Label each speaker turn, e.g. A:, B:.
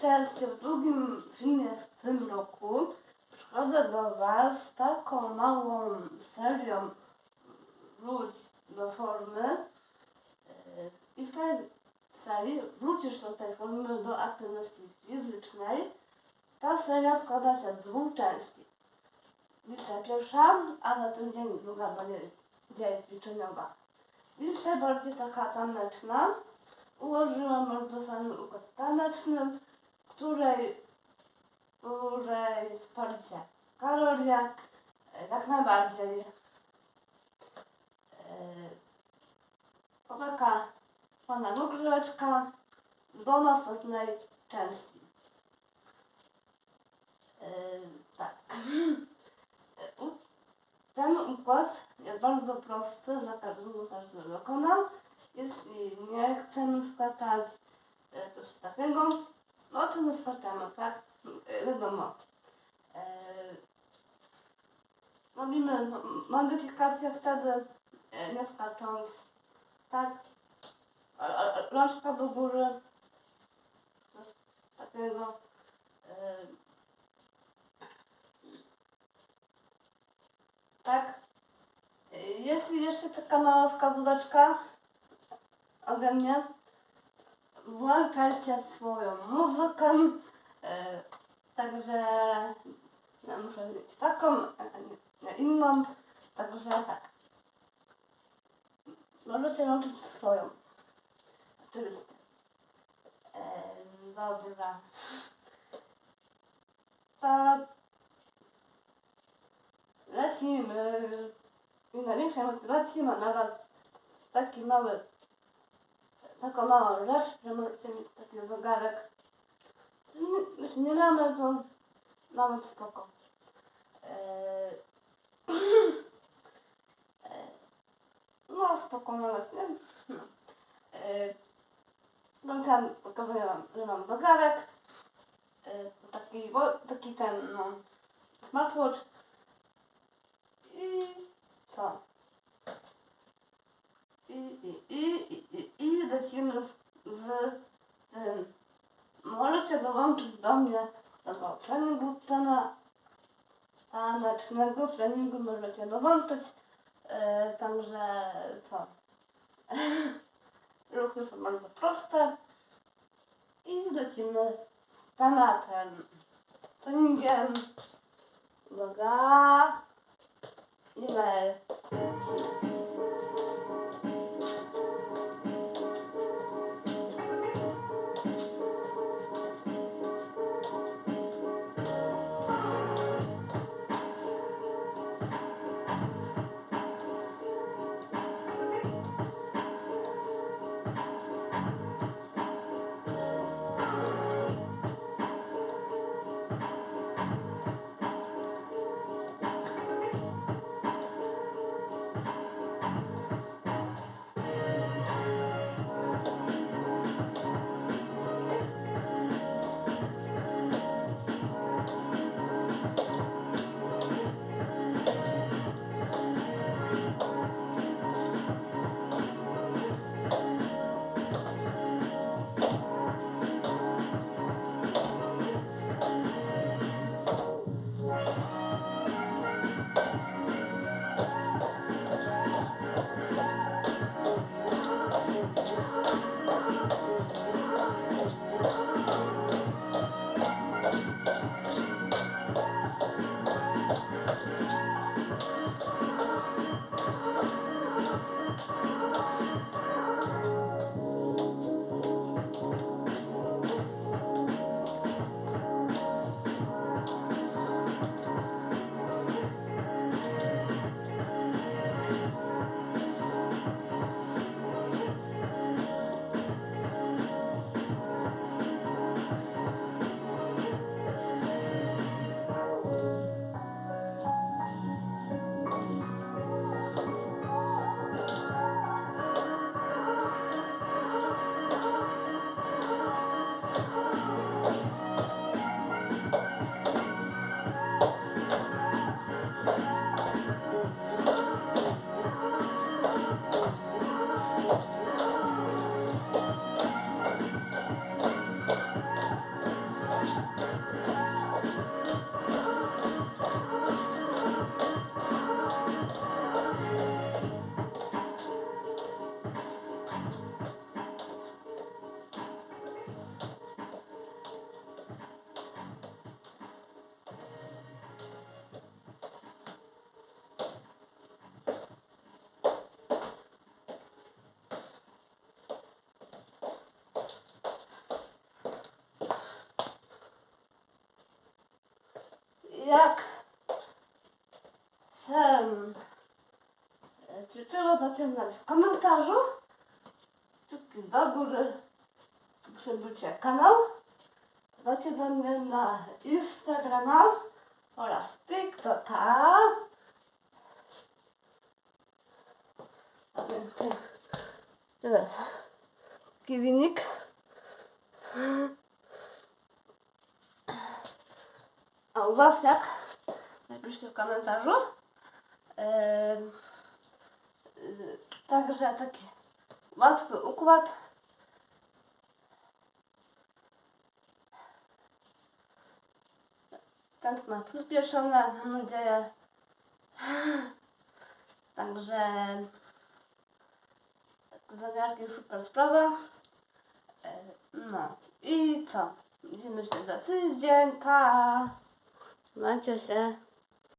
A: cześć, w drugim filmie w tym roku przychodzę do Was z taką małą serią Wróć do formy. I w tej serii wrócisz do tej formy do aktywności fizycznej. Ta seria składa się z dwóch części. Dzisiaj pierwsza, a na ten dzień druga będzie dzień ćwiczeniowa. Dzisiaj bardziej taka taneczna. Ułożyłam bardzo fajny układ taneczny, której, której wsparcie kaloria e, jak najbardziej. E, To taka fajna rozgrzeweczka do następnej części. E, Tak. Ten układ jest bardzo prosty, dla każdego każdy dokona. Jeśli nie chcemy skakać coś takiego, no to nie skaczemy, tak? E, Wiadomo. E, Robimy modyfikację wtedy, nie skacząc, tak? Rączka do góry, coś takiego. E, Tak? Jeśli jeszcze taka mała wskazóweczka ode mnie, włączajcie swoją muzykę, e, także ja muszę mieć taką, a nie, nie inną, także tak. Możecie łączyć swoją, oczywiście. E, dobra. To lecimy. I największej motywacji ma nawet taki mały, taką małą rzecz, że możecie mieć taki zegarek. Mamy, to nawet spoko. Eee, eee, no spoko nawet, nie? No. Eee, no tam pokazuję wam, że mam zegarek. Eee, taki, taki ten, no, smartwatch. I co? I, i, i, i, i, i lecimy z, z tym. Możecie dołączyć do mnie tego treningu tana, tanecznego treningu możecie dołączyć. E, także co? Ruchy są bardzo proste. I lecimy z tematem. Treningiem. Uwaga. Ile? Jak się ćwiczyło, dajcie znać w komentarzu. Kciuki do góry, subskrybujcie kanał. Dajcie do mnie na Instagrama oraz TikToka. A więc tyle. Taki A u Was jak? Napiszcie w komentarzu. Y, Także taki łatwy układ. Tętno przyspieszone, mam nadzieję. Także zegarki super sprawa. No i co? Widzimy się za tydzień. Pa! Trzymajcie się.